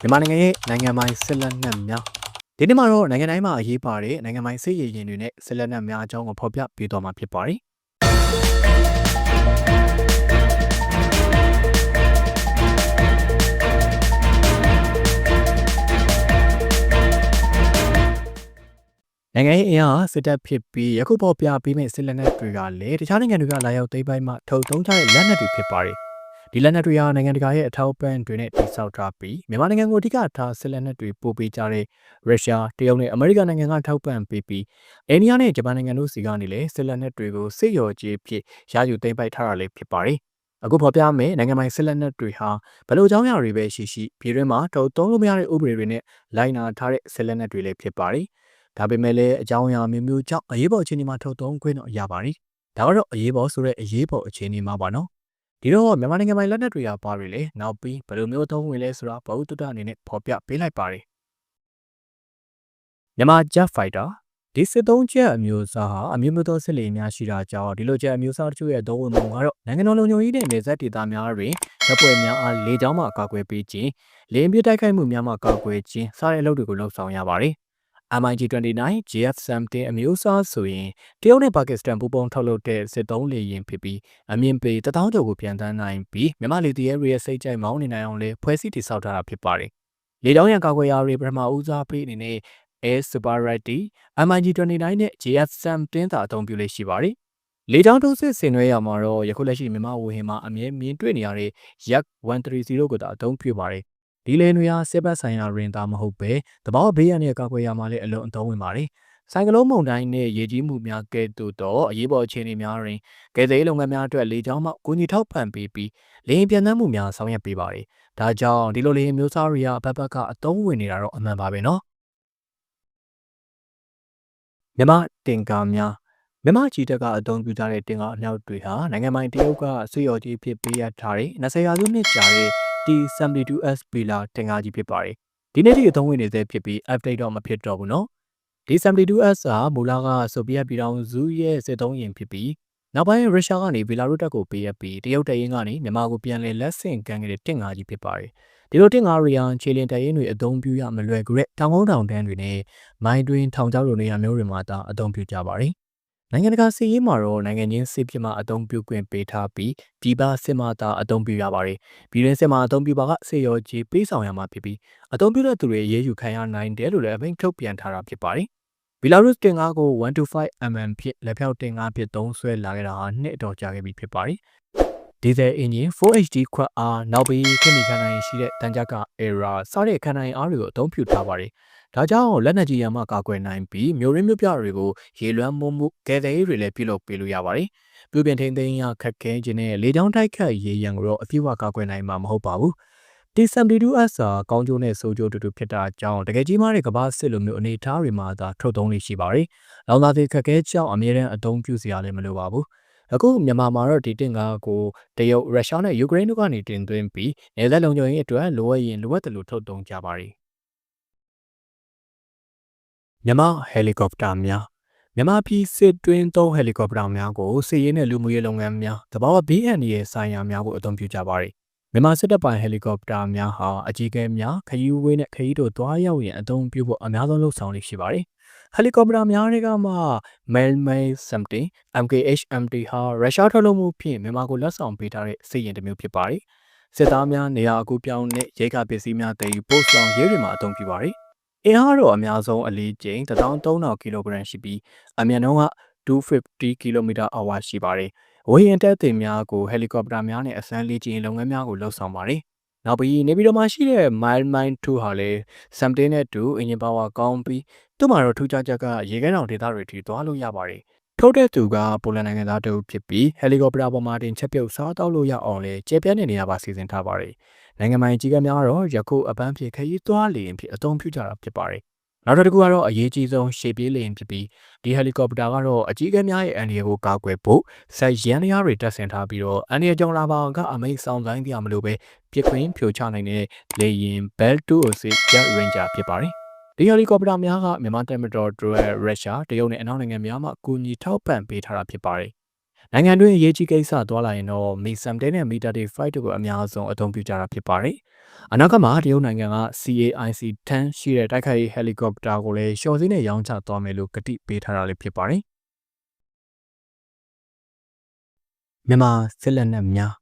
မြန်မာနိုင်ငံရဲ့နိုင်ငံပိုင်စစ်လက်နက်များဒီနေ့မှာတော့နိုင်ငံတိုင်းမှာအရေးပါတဲ့နိုင်ငံပိုင်စစ်ရေးရင်တွေနဲ့စစ်လက်နက်များအကြောင်းကိုဖော်ပြပေးသွားမှာဖြစ်ပါတယ်နိုင်ငံရေးအင်အားစစ်တပ်ဖြစ်ပြီးယခုပေါ်ပြပေးမယ့်စစ်လက်နက်တွေကလည်းတခြားနိုင်ငံတွေကလာရောက်သိမ်းပိုက်မှထုတ်သုံးကြတဲ့လက်နက်တွေဖြစ်ပါတယ် ဒီလက်နက်တွေဟာနိုင်ငံတကာရဲ့အထောက်အပံ့တွေနဲ့တိစောက်ထားပြီးမြန်မာနိုင်ငံကိုအဓိကထားစစ်လက်နက်တွေပို့ပေးကြတဲ့ရုရှားတရုတ်နဲ့အမေရိကန်နိုင်ငံကထောက်ပံ့ပေးပြီးအိန္ဒိယနဲ့ဂျပန်နိုင်ငံတို့စီကနေလည်းစစ်လက်နက်တွေကိုစစ်ရော်ကြီးဖြစ်ရယူသိမ်းပိုက်ထားတာလည်းဖြစ်ပါတယ်အခုဖော်ပြမယ်နိုင်ငံပိုင်စစ်လက်နက်တွေဟာဘယ်လိုအကြောင်းအရာတွေပဲရှိရှိပြည်တွင်းမှာထုတ်သုံးလို့မရတဲ့ဥပဒေတွေနဲ့လိုင်နာထားတဲ့စစ်လက်နက်တွေလည်းဖြစ်ပါတယ်ဒါပေမဲ့လည်းအကြောင်းအရာမျိုးမျိုးကြောင့်အရေးပေါ်အခြေအနေမှာထုတ်သုံးခွင့်တော့ရပါတယ်ဒါကတော့အရေးပေါ်ဆိုတဲ့အရေးပေါ်အခြေအနေမှာပါနော် ဒီတော့မြန်မာနိုင်ငံမှာလက်နက်တွေကပါတွေလေနောက်ပြီးဘယ်လိုမျိုးသုံးဝင်လဲဆိုတာဘဝတ္တအနေနဲ့ဖော်ပြပေးလိုက်ပါတယ်မြန်မာ Jet Fighter ဒီစစ်သုံးချက်အမျိုးအစားဟာအမျိုးမျိုးသောစစ်လေများရှိတာကြောင့်ဒီလိုချက်အမျိုးအစားတချို့ရဲ့သုံးဝင်မှုကတော့နိုင်ငံတော်လုံခြုံရေးနဲ့နေဆက်ဒေသများတွင်တပ်ဖွဲ့များအားလေကြောင်းမှကာကွယ်ပေးခြင်းလေပြတိုက်ခိုက်မှုများမှကာကွယ်ခြင်းစတဲ့အလုပ်တွေကိုလှုပ်ဆောင်ရပါတယ် MiG-29 JF-17 အမျိုးအစားဆိုရင်တရုတ်နဲ့ပါကစ္စတန်ပူးပေါင်းထုတ်လုပ်တဲ့စစ်သုံးလေယာဉ်ဖြစ်ပြီးအမြင့်ပေ1000ကျော်ကိုပြန်တန်းနိုင်ပြီးမြန်မာလေတရဲရဲ့စိတ်ကြိုက်မောင်းနေနိုင်အောင်လဲဖွဲ့စည်းတည်ဆောက်ထားတာဖြစ်ပါတယ်။လေကြောင်းရန်ကာကွယ်ရာတွေပထမဦးစားပေးအနေနဲ့ Air Superiority MiG-29 နဲ့ JF-17 သာအသုံးပြုလေးရှိပါတယ်။လေကြောင်းထိုးစစ်ဆင်နွှဲရမှာတော့ယခုလက်ရှိမြန်မာဝေဟင်မှာအမြဲမြင်တွေ့နေရတဲ့ Yak 130ကိုသာအသုံးပြုပါတယ်။ ဒီလေတွေဟာစစ်ဘက်ဆိုင်ရာရင်သားမဟုတ်ပဲတဘာဘေးရန်ရဲ့ကာကွယ်ရမှာလည်းအလွန်အသုံးဝင်ပါတယ်။ဆိုင်ကလုန်းမုန်တိုင်းနဲ့ရေကြီးမှုများကဲ့သို့သောအရေးပေါ်အခြေအနေများတွင်ကယ်ဆယ်ရေးလုပ်ငန်းများအတွက်လေကြောင်းမှကူညီထောက်ပံ့ပေးပြီးလေယာဉ်ပြန်နှမ်းမှုများဆောင်ရွက်ပေးပါတယ်။ဒါကြောင့်ဒီလိုလေယာဉ်မျိုးစားတွေကဘက်ဘက်ကအသုံးဝင်နေတာတော့အမှန်ပါပဲနော်။မြမတင်ကာများမြမကြီးတက်ကအသုံးပြုကြတဲ့တင်ကာအမြောက်တွေဟာနိုင်ငံပိုင်တရုတ်ကဆွေရော်ကြီးဖြစ်ပေးရထားတဲ့20ရာစုနှစ်ကြာတဲ့ T72S ပီလာတင်ကားကြီးဖြစ်ပါတယ်။ဒီနေ့ထိအသုံးဝင်နေသေးဖြစ်ပြီး update တော့မဖြစ်တော့ဘူးနော်။ T72S ဟာမူလကဆိုဗီယက်ပြည်ထောင်စုရဲ့စစ်သုံးရင်ဖြစ်ပြီးနောက်ပိုင်းရုရှားကနေဘီလာရုစ်တပ်ကိုပေးအပ်ပြီးတရုတ်တပ်ရင်းကနေမြန်မာကိုပြန်လည်လက်ဆင့်ကမ်းခဲ့တဲ့တင့်ကားကြီးဖြစ်ပါတယ်။ဒီလိုတင့်ကားရီယန်ခြေလင်တပ်ရင်းတွေအသုံးပြုရမလွယ်ကူတဲ့တောင်ကုန်းတောင်တန်းတွေနဲ့မိုင်းတွင်ထောင်ကျောက်လိုနေရာမျိုးတွေမှာသာအသုံးပြုကြပါတယ်။ နိုင်ငံတကာစစ်ရေးမှာတော့နိုင်ငံချင်းစစ်ဖြစ်မှအသုံးပြုခွင့်ပေးထားပြီးပြည်ပစစ်မှသာအသုံးပြုရပါတယ်။ပြည်တွင်းစစ်မှာအသုံးပြုပါကစစ်ရောကြီးပေးဆောင်ရမှာဖြစ်ပြီးအသုံးပြုတဲ့သူတွေရေးယူခံရနိုင်တယ်လို့လည်းအမိန့်ထုတ်ပြန်ထားတာဖြစ်ပါတယ်။ဘီလာရုစ်တင်ကားကို 125mm ဖြစ်လက်ဖြောက်တင်ကားဖြစ်သုံးဆွဲလာခဲ့တာဟာနှစ်အတော်ကြာခဲ့ပြီဖြစ်ပါတယ်။ဒီဇယ်အင်ဂျင် 4HD ခွက်အားနောက်ပြီးခင်မီခန္ဓာရင်ရှိတဲ့တန်ကြပ်က error စတဲ့ခန္ဓာရင်အားတွေကိုအသုံးပြုထားပါတယ်။ ဒါကြောင့်လက်နက်ကြီးရန်မှကာကွယ်နိုင်ပြီးမျိုးရင်းမျိုးပြတွေကိုရေလွှမ်းမိုးမှုကယ်ဆယ်ရေးတွေလည်းပြုလုပ်ပေးလို့ရပါတယ်။ပြုပြင်ထိန်းသိမ်းရခက်ခဲခြင်းနဲ့လေကြောင်းတိုက်ခတ်ရေးရန်ကိုတော့အပြည့်အဝကာကွယ်နိုင်မှာမဟုတ်ပါဘူး။ T72S ဟာကောင်းကျိုးနဲ့ဆိုးကျိုးတူတူဖြစ်တာကြောင့်တကယ်ကြီးမားတဲ့ကမ္ဘာစစ်လိုမျိုးအနေအထားတွေမှာသာထုတ်သုံးလို့ရှိပါတယ်။လောင်သာသေးခက်ခဲကြောင့်အမြဲတမ်းအသုံးပြုစရာလည်းမလိုပါဘူး။အခုမြန်မာမှာတော့ဒီတင်ကားကိုတရုတ်ရုရှားနဲ့ယူကရိန်းတို့ကနေတင်သွင်းပြီးနေသက်လုံခြုံရေးအတွက်လိုအပ်ရင်လိုအပ်တယ်လို့ထုတ်သုံးကြပါတယ် မြန်မာဟယ်လီကော်ပတာများမြန်မာပြည်စစ်တွင်းသုံးဟယ်လီကော်ပတာများကိုစစ်ရေးနဲ့လူမှုရေးလုပ်ငန်းများတဘာဝဘေးအန္တရာယ်ဆိုင်ရာများကိုအသုံးပြုကြပါတယ်။မြန်မာစစ်တပ်ပိုင်ဟယ်လီကော်ပတာများဟာအကြီးအကဲများခရီးဝေးနဲ့ခရီးတို့သွားရောက်ရင်အသုံးပြုဖို့အများဆုံးလုပ်ဆောင်လေးရှိပါတယ်။ဟယ်လီကော်ပတာများတွေကမှ Mailmail something MKH MT ဟာရုရှားထုတ်လုပ်မှုဖြင့်မြန်မာကိုလက်ဆောင်ပေးထားတဲ့စစ်ရင်တစ်မျိုးဖြစ်ပါတယ်။စစ်သားများနေရာအကူပြောင်းနဲ့ရဲကပစ္စည်းများတည်ယူပို့ဆောင်ရေးတွေမှာအသုံးပြုပါတယ်။ အင်အားတော့အများဆုံးအလေးချိန်1300ကီလိုဂရမ်ရှိပြီးအမြန်နှုန်းက250 km/h ရှိပါတယ်။ဝေဟင်တက်တင်များကိုဟယ်လီကော်ပတာများနဲ့အစမ်းလေးကျင်းလုပ်ငန်းများကိုလှုပ်ဆောင်ပါတယ်။နောက်ပြီးနေပြည်တော်မှာရှိတဲ့ Mile Mine 2ဟာလည်း17နဲ့2အင်ဂျင်ပါဝါကောင်းပြီးသူ့မှာတော့ထူးခြားချက်ကရေခဲတောင်ဒေသတွေထိသွားလို့ရပါတယ်။ထုတ်တဲ့သူကပိုလန်နိုင်ငံသားတဦးဖြစ်ပြီးဟယ်လီကော်ပတာပေါ်မှာတင်ချက်ပြုတ်စားတောက်လို့ရအောင်လဲကျေပြန့်တဲ့နေရာပါစီစဉ်ထားပါတယ်။ နိုင်ငံပိုင်ကြီးကများတော့ယခုအပန်းဖြေခရီးသွားလေရင်ဖြစ်အသုံးပြုကြတာဖြစ်ပါတယ်။နောက်တစ်ခုကတော့အရေးကြီးဆုံးရှေ့ပြေးလေရင်ဖြစ်ပြီးဒီဟယ်လီကော်ပတာကတော့အကြီးအကဲများရဲ့အန်ဒီယာကိုကာကွယ်ဖို့ဆက်ရန်တရားတွေတက်ဆင်ထားပြီးတော့အန်ဒီယာကြောင့်လာပါကအမိတ်ဆောင်ဆိုင်ပြမလို့ပဲပြစ်ခွင်းဖြိုချနိုင်တဲ့လေရင် Bell 206 Jet Ranger ဖြစ်ပါတယ်။ဒီဟယ်လီကော်ပတာများကမြန်မာတပ်မတော်တို့ရဲ့ရုရှားတရုတ်နဲ့အနောက်နိုင်ငံများမှကူညီထောက်ပံ့ပေးထားတာဖြစ်ပါတယ် နိုင်ငံတွင်းအရေးကြီးကိစ္စသွားလာရင်တော့မီဆမ်တဲနဲ့မီတာတီ5တို့ကိုအများဆုံးအသုံးပြုကြတာဖြစ်ပါတယ်။အနောက်ကမှာတရုတ်နိုင်ငံက CAIC 10ရှိတဲ့တိုက်ခိုက်ရေးဟယ်လီကော်ပတာကိုလည်းရှော့စင်းနဲ့ရောင်းချသွားမယ်လို့ကတိပေးထားတာလည်းဖြစ်ပါတယ်။မြန်မာစစ်လက်နက်များ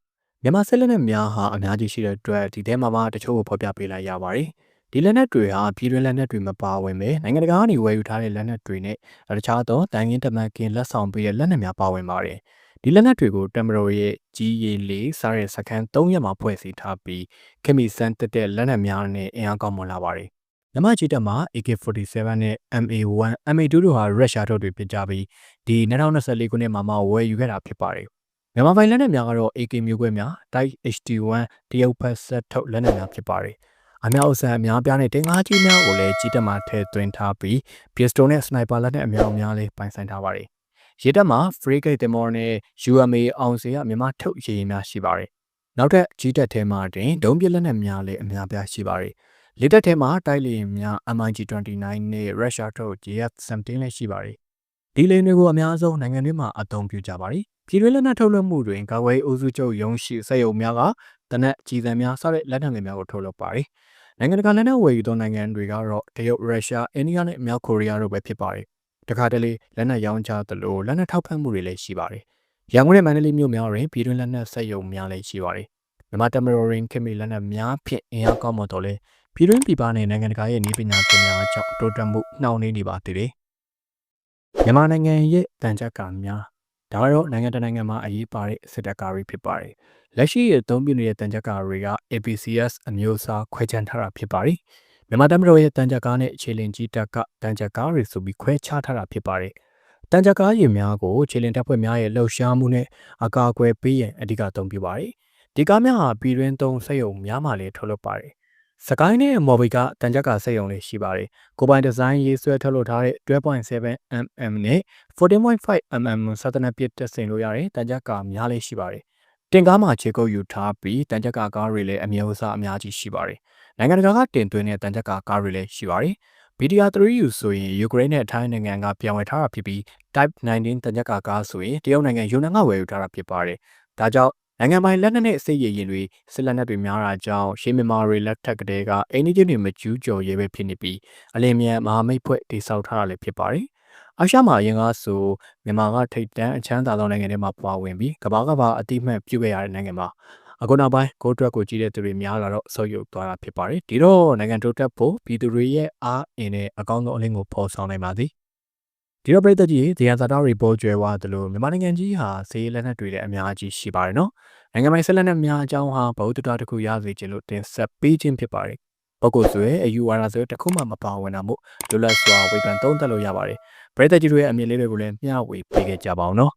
မြန်မာစစ်လက်နက်များဟာအများကြီးရှိတဲ့အတွက်ဒီထဲမှာမှတချို့ကိုဖော်ပြပေးလိုက်ရပါတယ်။ ဒီလက်နက်တွေဟာပြည်တွင်းလက်နက်တွေမပါဝင်ပဲနိုင်ငံတကာကနေဝယ်ယူထားတဲ့လက်နက်တွေနဲ့တခြားသောတိုင်ရင်းတမန်ကင်လက်ဆောင်ပေးတဲ့လက်နက်များပါဝင်ပါတယ်။ဒီလက်နက်တွေကိုတမရိုရဲ့ကြီးရည်လေးစားတဲ့စကန်3ရက်မှာဖွဲ့စည်းထားပြီးခင်မီစန်တက်တဲ့လက်နက်များနဲ့အင်အားကောင်းမွန်လာပါတယ်။မြမကြီးတက်မှာ AK47 နဲ့ MA1 MA2 တို့ဟာရုရှားထုတ်တွေဖြစ်ကြပြီးဒီ2024ခုနှစ်မှာမှဝယ်ယူခဲ့တာဖြစ်ပါတယ်။မြန်မာပိုင်းလက်နက်များကတော့ AK မျိုးကွဲများ Type HD1 တရုတ်ဖက်ဆက်ထုတ်လက်နက်များဖြစ်ပါတယ်။ အများအဆန်အများပြားနဲ့တင်ကားကြီးများကိုလည်းကြီးတက်မှာထည့်သွင်းထားပြီး pistol နဲ့ sniper လက်နက်အများအများလေးပိုင်ဆိုင်ထားပါတယ်။ရေတပ်မှာ frigate တင်မောနဲ့ UMA အောင်စီကမြန်မာထုတ်ရေရင်များရှိပါတယ်။နောက်ထပ်ကြီးတက်ထဲမှာတင်ဒုံးပစ်လက်နက်များလည်းအများပြားရှိပါတယ်။လေတပ်ထဲမှာတိုက်လေယာဉ်များ MiG-29 နဲ့ Russia ထုတ် JF-17 လည်းရှိပါတယ်။ဒီလေယာဉ်တွေကိုအများဆုံးနိုင်ငံတွေမှာအသုံးပြုကြပါတယ်။ပြည်တွင်းလက်နက်ထုတ်လုပ်မှုတွင်ကာကွယ်အုပ်စုချုပ်ရုံးရှိစက်ရုံများကတနက်ကြီးစံများစတဲ့လက်နက်ငယ်များကိုထုတ်လုပ်ပါတယ်။ နိုင်ငံတကာလက်နက်ဝယ်ယူသောနိုင်ငံတွေကတော့တရုတ်၊ရုရှား၊အိန္ဒိယနဲ့မြောက်ကိုရီးယားတို့ပဲဖြစ်ပါတယ်။တခါတလေလက်နက်ရောင်းချသလိုလက်နက်ထောက်ပံ့မှုတွေလည်းရှိပါတယ်။ရန်ကုန်နဲ့မန္တလေးမြို့များတွင်ပြည်တွင်းလက်နက်စက်ရုံများလည်းရှိပါတယ်။မြန်မာတမရိုရင်းခင်မီလက်နက်များဖြင့်အင်အားကောင်းမွန်တော်လဲပြည်တွင်းပြည်ပနဲ့နိုင်ငံတကာရဲ့နည်းပညာပညာကြောင့်တိုးတက်မှုနှောင့်နှေးနေပါသေးတယ်။မြန်မာနိုင်ငံရဲ့တန်ကြပ်ကများ ဒါကတော့နိုင်ငံတကာနိုင်ငံမှာအရေးပါတဲ့စစ်တပ်ကားတွေဖြစ်ပါတယ်။လက်ရှိအသုံးပြုနေတဲ့တန်ကြပ်ကားတွေက APCS အမျိုးအစားခွဲခြမ်းထားတာဖြစ်ပါတယ်။မြန်မာတပ်မတော်ရဲ့တန်ကြပ်ကားနဲ့ခြေလင်ကြီးတပ်ကတန်ကြပ်ကားတွေဆိုပြီးခွဲခြားထားတာဖြစ်ပါတယ်။တန်ကြပ်ကားရင်များကိုခြေလင်တပ်ဖွဲ့များရဲ့လှုပ်ရှားမှုနဲ့အကာအကွယ်ပေးရန်အဓိကအသုံးပြုပါတယ်။ဒီကားများဟာပြည်တွင်းသုံးစက်ရုံများမှလည်းထုတ်လုပ်ပါတယ်။ စကိုင်းနဲ့မော်ဘီကတန်ကြပ်ကာစက်ရုံလေးရှိပါတယ်။ကိုပိုင်ဒီဇိုင်းရေးဆွဲထုတ်လုပ်ထားတဲ့12.7 mm နဲ့14.5 mm စသနပစ်တက်ဆင်လို့ရတဲ့တန်ကြပ်ကာများလေးရှိပါတယ်။တင်ကားမှာခြေကုပ်ယူထားပြီးတန်ကြပ်ကာကားတွေလည်းအမျိုးအစားအများကြီးရှိပါတယ်။နိုင်ငံတကာကတင်သွင်းတဲ့တန်ကြပ်ကာကားတွေလည်းရှိပါတယ်။ BDR3U ဆိုရင်ယူကရိန်းနဲ့ထိုင်းနိုင်ငံကပြောင်းလဲထားတာဖြစ်ပြီး Type 19တန်ကြပ်ကာကားဆိုရင်တရုတ်နိုင်ငံယူနန်ကဝယ်ယူထားတာဖြစ်ပါတယ်။ဒါကြောင့် နိုင်ငံပိုင်လက်နက်နဲ့စစ်ရေးရင်တွေစစ်လက်နက်တွေများတာကြောင့်ရှေးမြန်မာတွေလက်ထက်ကတည်းကအိန္ဒိယတွေမကျူးကျော်ရဲပဲဖြစ်နေပြီးအလင်းမြန်မဟာမိတ်ဖွဲ့တည်ဆောက်ထားတာလည်းဖြစ်ပါတယ်။အာရှမှာအရင်ကဆိုမြန်မာကထိပ်တန်းအချမ်းသာသောနိုင်ငံတွေမှာပွားဝင်ပြီးကမ္ဘာကဘာအတိမတ်ပြုခဲ့ရတဲ့နိုင်ငံမှာအခုနောက်ပိုင်းကိုတွက်ကိုကြီးတဲ့သူတွေများလာတော့ဆုတ်ယုတ်သွားတာဖြစ်ပါတယ်။ဒီတော့နိုင်ငံတိုးတက်ဖို့ပြည်သူတွေရဲ့အားအင်းနဲ့အကောင်းဆုံးအလင်းကိုဖော်ဆောင်နိုင်ပါသည်။ ဒီတော့ပြည်သက်ကြီးဇေယျသာတာရီပေါ်ကျွဲသွားတယ်လို့မြန်မာနိုင်ငံကြီးဟာဈေးလက်နက်တွေလည်းအများကြီးရှိပါတယ်နော်နိုင်ငံပိုင်ဆက်လက်နက်များအကြောင်းဟာဗဟုသုတတစ်ခုရစေခြင်းလို့တင်ဆက်ပေးခြင်းဖြစ်ပါတယ်ပုဂ္ဂိုလ်ဆွဲအယူဝါဒဆွဲတစ်ခုမှမပါဝင်တာမို့လွတ်လပ်စွာဝေဖန်သုံးသပ်လို့ရပါတယ်ပြည်သက်ကြီးတွေရဲ့အမြင်လေးတွေကိုလည်းမျှဝေပေးခဲ့ကြပါအောင်နော်